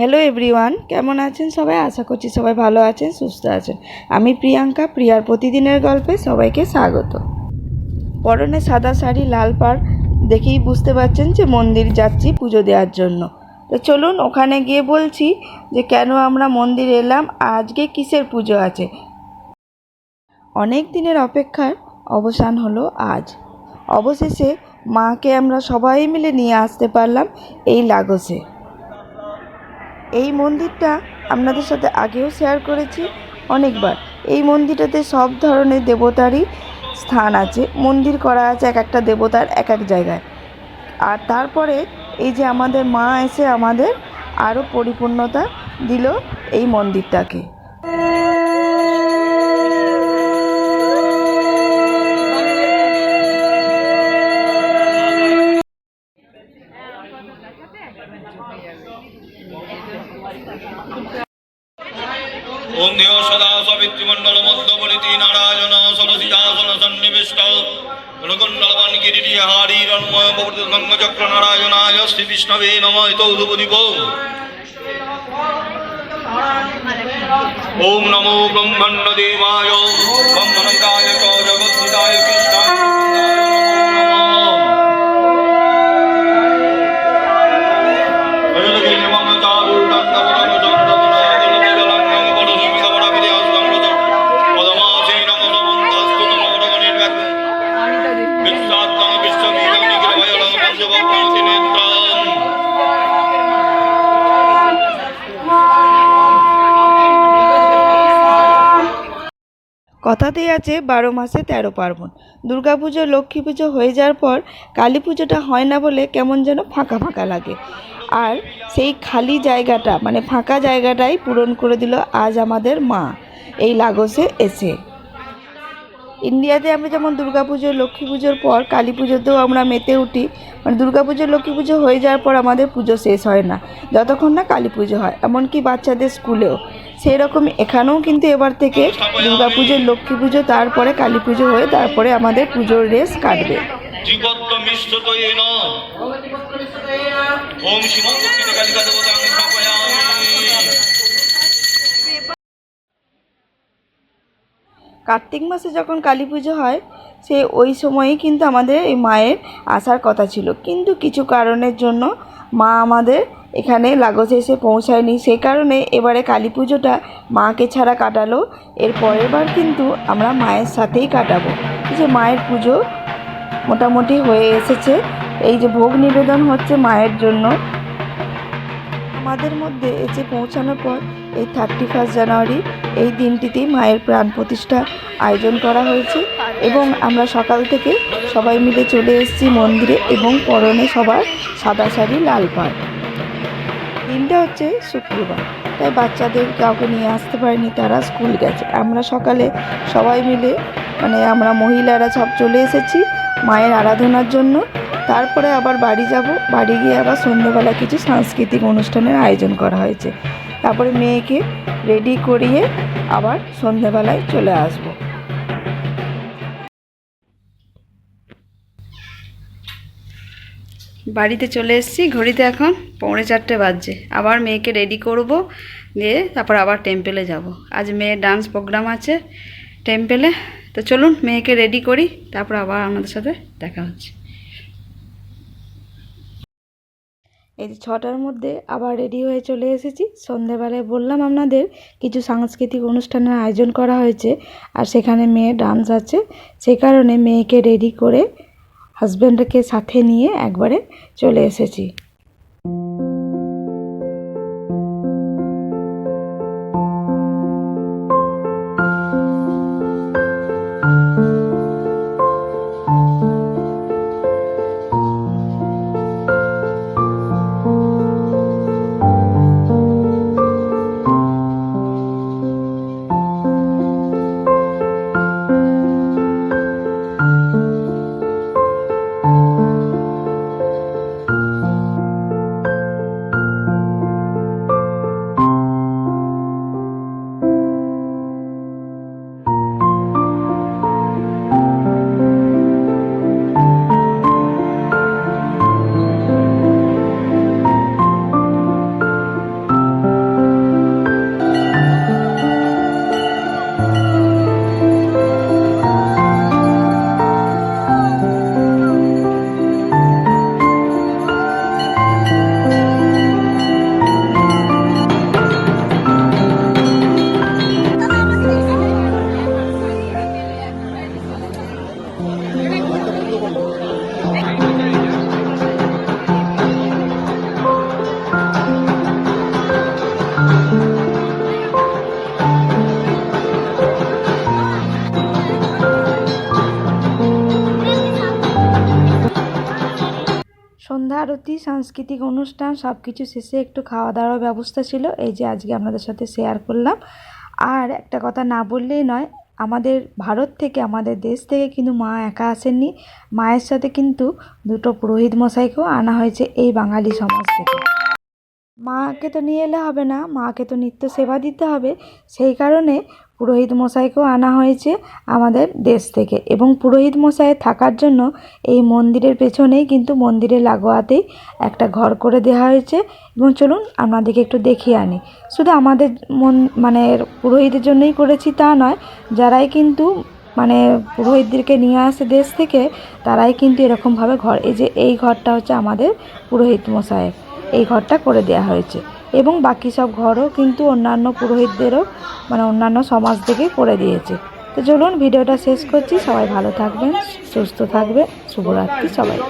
Hello everyone কেমন আছেন সবাই? আশা করছি সবাই ভালো আছেন, সুস্থ আছেন। আমি প্রিয়াঙ্কা, প্রিয়ার প্রতিদিনের গল্পে সবাইকে স্বাগত। পরনে সাদা শাড়ি, লাল পাড় দেখেই বুঝতে পারছেন যে মন্দির যাচ্ছি পুজো দেওয়ার জন্য। তো চলুন, ওখানে গিয়ে বলছি যে কেন আমরা মন্দির এলাম, আজকে কিসের পুজো আছে? অনেক দিনের অপেক্ষার অবসান হলো আজ। অবশেষে মাকে আমরা সবাই মিলে নিয়ে আসতে পারলাম এই লাগোসে। এই মন্দিরটা আপনাদের সাথে আগেও শেয়ার করেছি অনেকবার। এই মন্দিরটাতে সব ধরনের দেবতারই স্থান আছে। মন্দির করা আছে এক একটা দেবতার এক এক জায়গায়। আর তারপরে এই যে আমাদের মা এসে আমাদের আরও পরিপূর্ণতা দিল এই মন্দিরটাকে। সন্নিবিষ্ট গুণকুণ্ডলবান কিরিটি হারি রন্ময় প্রবৃত সঙ্গচক্র নারায়ণায় শ্রী বিষ্ণবে নম তৌধুপদীপ ওম নমো ব্রহ্মণ্য দেবায়। কথাতেই আছে বারো মাসে তেরো পার্বণ। দুর্গাপুজো লক্ষ্মী পুজো হয়ে যাওয়ার পর কালী পুজোটা হয় না বলে কেমন যেন ফাঁকা ফাঁকা লাগে। আর সেই খালি জায়গাটা মানে ফাঁকা জায়গাটাই পূরণ করে দিল আজ আমাদের মা, এই লাগোসে এসে। ইন্ডিয়াতে আমরা যেমন দুর্গাপুজো লক্ষ্মী পুজোর পর কালী পুজোতেও আমরা মেতে উঠি মানে দুর্গাপুজো লক্ষ্মী পুজো হয়ে যাওয়ার পর আমাদের পুজো শেষ হয় না, যতক্ষণ না কালী পুজো হয়। এমনকি বাচ্চাদের স্কুলেও সেই রকম এখানেও কিন্তু এবার থেকে দুর্গাপুজো লক্ষ্মী পুজো তারপরে কালী পুজো হয়ে তারপরে আমাদের পুজোর রেস কাটবে। কার্তিক মাসে যখন কালী পুজো হয় সে ওই সময়ই কিন্তু আমাদের এই মায়ের আসার কথা ছিল। কিন্তু কিছু কারণের জন্য মা আমাদের এখানে লাগোসে এসে পৌঁছায়নি। সেই কারণে এবারে কালী পুজোটা মাকে ছাড়া কাটালো। এর পরের বার কিন্তু আমরা মায়ের সাথেই কাটাবো। যে মায়ের পুজো মোটামুটি হয়ে এসেছে। এই যে ভোগ নিবেদন হচ্ছে মায়ের জন্য। আমাদের মধ্যে এসে পৌঁছানোর পর এই থার্টি ফার্স্ট জানুয়ারি এই দিনটিতেই মায়ের প্রাণ প্রতিষ্ঠা আয়োজন করা হয়েছে। এবং আমরা সকাল থেকে সবাই মিলে চলে এসেছি মন্দিরে এবং পরনে সবার সাদা শাড়ি, লাল পাড় দিনটা হচ্ছে শুক্রবার, তাই বাচ্চাদের কাউকে নিয়ে আসতে পারেনি, তারা স্কুল গেছে। আমরা সকালে সবাই মিলে মানে আমরা মহিলারা সব চলে এসেছি মায়ের আরাধনার জন্য। তারপরে আবার বাড়ি যাব। বাড়ি গিয়ে আবার সন্ধ্যেবেলা কিছু সাংস্কৃতিক অনুষ্ঠানের আয়োজন করা হয়েছে। তারপরে মেয়েকে রেডি করিয়ে আবার সন্ধ্যেবেলায় চলে আসব। বাড়িতে চলে এসেছি, ঘড়িতে এখন পৌনে চারটে বাজছে। আবার মেয়েকে রেডি করব, দিয়ে তারপর আবার টেম্পেলে যাব। আজ মেয়ের ডান্স প্রোগ্রাম আছে টেম্পেলে তো চলুন মেয়েকে রেডি করি, তারপর আবার আপনাদের সাথে দেখা হচ্ছে। এই যে ছটার মধ্যে আবার রেডি হয়ে চলে এসেছি। সন্ধেবেলায় বললাম আপনাদের, কিছু সাংস্কৃতিক অনুষ্ঠানের আয়োজন করা হয়েছে, আর সেখানে মেয়ে ডান্স আছে। সেই কারণে মেয়েকে রেডি করে হাজব্যান্ডকে সাথে নিয়ে একবারে চলে এসেছি। আরতি সাংস্কৃতিক অনুষ্ঠান সব কিছু শেষে একটু খাওয়া দাওয়ার ব্যবস্থা ছিল, এই যে আজকে আপনাদের সাথে শেয়ার করলাম। আর একটা কথা না বললেই নয়, আমাদের ভারত থেকে, আমাদের দেশ থেকে কিন্তু মা একা আসেননি। মায়ের সাথে কিন্তু দুটো পুরোহিত মশাইকেও আনা হয়েছে এই বাঙালি সমাজ থেকে। মাকে তো নিয়ে এলে হবে না, মাকে তো নিত্য সেবা দিতে হবে। সেই কারণে পুরোহিত মশাইকেও আনা হয়েছে আমাদের দেশ থেকে। এবং পুরোহিত মশাই থাকার জন্য এই মন্দিরের পেছনেই কিন্তু মন্দিরের লাগোয়াতেই একটা ঘর করে দেওয়া হয়েছে। এবং চলুন আপনাদেরকে একটু দেখিয়ে আনি। শুধু আমাদের মন মানে পুরোহিতের জন্যই করেছি তা নয়, যারাই কিন্তু মানে পুরোহিতদেরকে নিয়ে আসে দেশ থেকে, তারাই কিন্তু এরকমভাবে ঘর, এই যে এই ঘরটা হচ্ছে আমাদের পুরোহিত মশাইয়ের। এই ঘরটা করে দেওয়া হয়েছে। এবং বাকি সব ঘরও কিন্তু অন্যান্য পুরোহিতদেরও মানে অন্যান্য সমাজ থেকে করে দিয়েছে। তো চলুন, ভিডিওটা শেষ করছি। সবাই ভালো থাকবেন, সুস্থ থাকবে শুভরাত্রি সবাই